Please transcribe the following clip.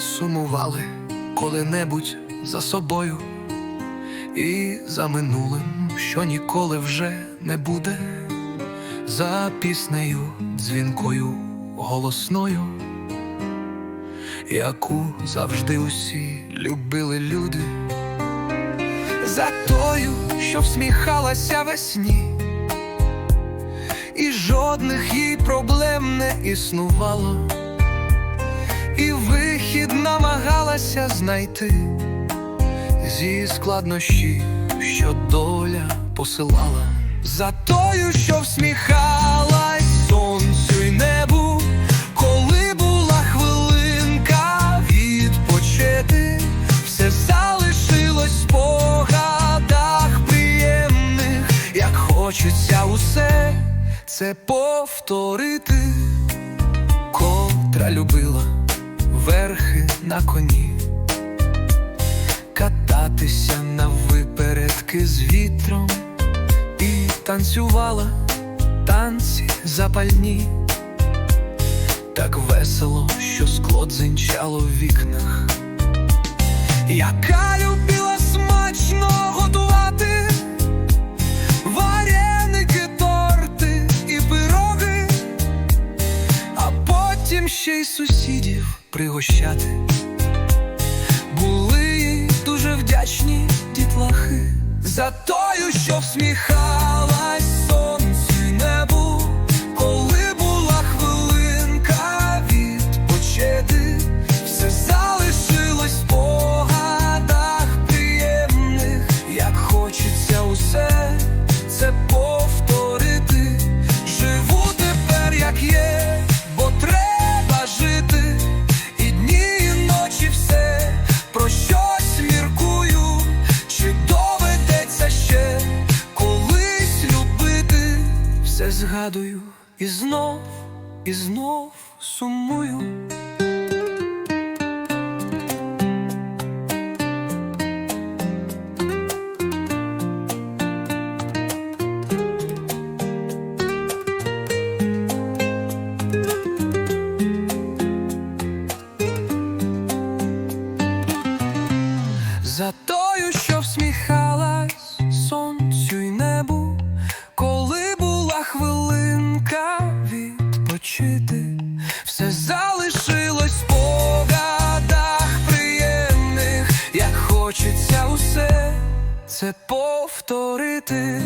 сумували коли-небудь за собою і за минулим, що ніколи вже не буде, за піснею дзвінкою голосною, яку завжди усі любили люди, за тою, що всміхалася весні, і жодних їй проблем не існувало і вихід намагалася знайти зі складнощі, що доля посилала, за тою, що всміхалась сонцю й небу, коли була хвилинка відпочити, все залишилось в спогадах приємних, як хочеться усе це повторити котра любила верхи на коні, кататися на випередки з вітром. І танцювала танці запальні, так весело, що скло дзенчало в вікнах, яка любила ще й сусідів пригощати. Були їй дуже вдячні дітлахи за тою, що всміхалась все згадую і знов, і знов сумую. За це повторити.